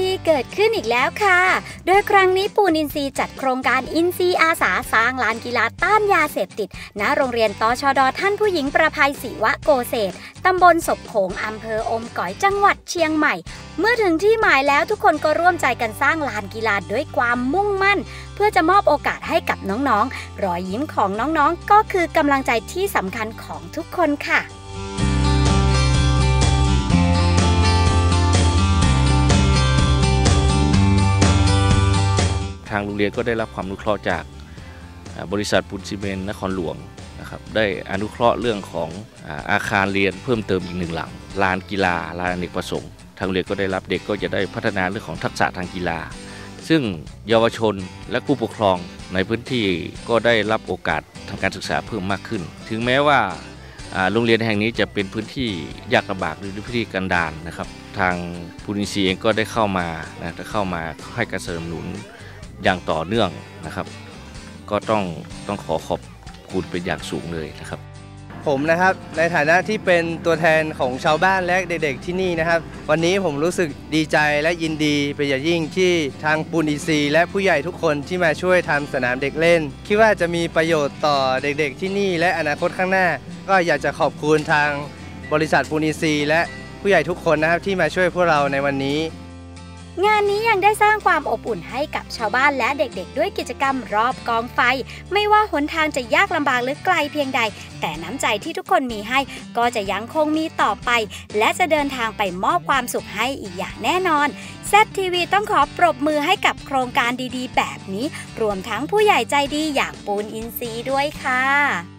ดีๆ เกิดขึ้นอีกแล้วค่ะ โดยครั้งนี้ปูนอินทรีจัดโครงการอินทรีอาสาสร้างลานกีฬาต้านยาเสพติด ณ โรงเรียนตชดท่านผู้หญิงประภัยศิวะโกเศษตำบลศพโขงอำเภออมก๋อยจังหวัดเชียงใหม่ เมื่อถึงที่หมายแล้วทุกคนก็ร่วมใจกันสร้างลานกีฬาด้วยความมุ่งมั่น เพื่อจะมอบโอกาสให้กับน้องๆ รอยยิ้มของน้องๆ ก็คือกำลังใจที่สำคัญของทุกคนค่ะางโรงเรียนก็ได้รับความอนุเคราะห์จากบริษัทปูนซีเมนต์นครหลวงนะครับได้อนุเคราะห์เรื่องของอาคารเรียนเพิ่มเติมอีกหนึ่งหลังลานกีฬาลานอเนกประสงค์ ทางโรงเรียนก็ได้รับเด็กก็จะได้พัฒนาเรื่องของทักษะทางกีฬา ซึ่งเยาวชนและผู้ปกครองในพื้นที่ก็ได้รับโอกาสทางการศึกษาเพิ่มมากขึ้น ถึงแม้ว่าโรงเรียนแห่งนี้จะเป็นพื้นที่ยากลำบากหรือพื้นที่กันดารนะครับ ทางปูนิซีเองก็ได้เข้ามานะเข้ามาให้การสนับสนุน อย่างต่อเนื่องนะครับ ก็ต้องต้องขอขอบคุณเป็นอย่างสูงเลยนะครับ ผมนะครับในฐานะที่เป็นตัวแทนของชาวบ้านและเด็กๆที่นี่นะครับ วันนี้ผมรู้สึกดีใจและยินดีเป็นอย่างยิ่งที่ทางปูนอีซีและผู้ใหญ่ทุกคนที่มาช่วยทำสนามเด็กเล่น คิดว่าจะมีประโยชน์ต่อเด็กๆที่นี่และอนาคตข้างหน้า ก็อยากจะขอบคุณทางบริษัทปูนอีซีและผู้ใหญ่ทุกคนนะครับที่มาช่วยพวกเราในวันนี้ งานนี้ยังได้สร้างความอบอุ่นให้กับชาวบ้านและเด็กๆ ด้วยกิจกรรมรอบกองไฟ ไม่ว่าหนทางจะยากลำบากหรือไกลเพียงใด แต่น้ำใจที่ทุกคนมีให้ ก็จะยังคงมีต่อไป และจะเดินทางไปมอบความสุขให้อีกอย่างแน่นอนแซทีวีต้องขอปรบมือให้กับโครงการดีๆ แบบนี้ รวมทั้งผู้ใหญ่ใจดีอย่างปูนอินซีด้วยค่ะ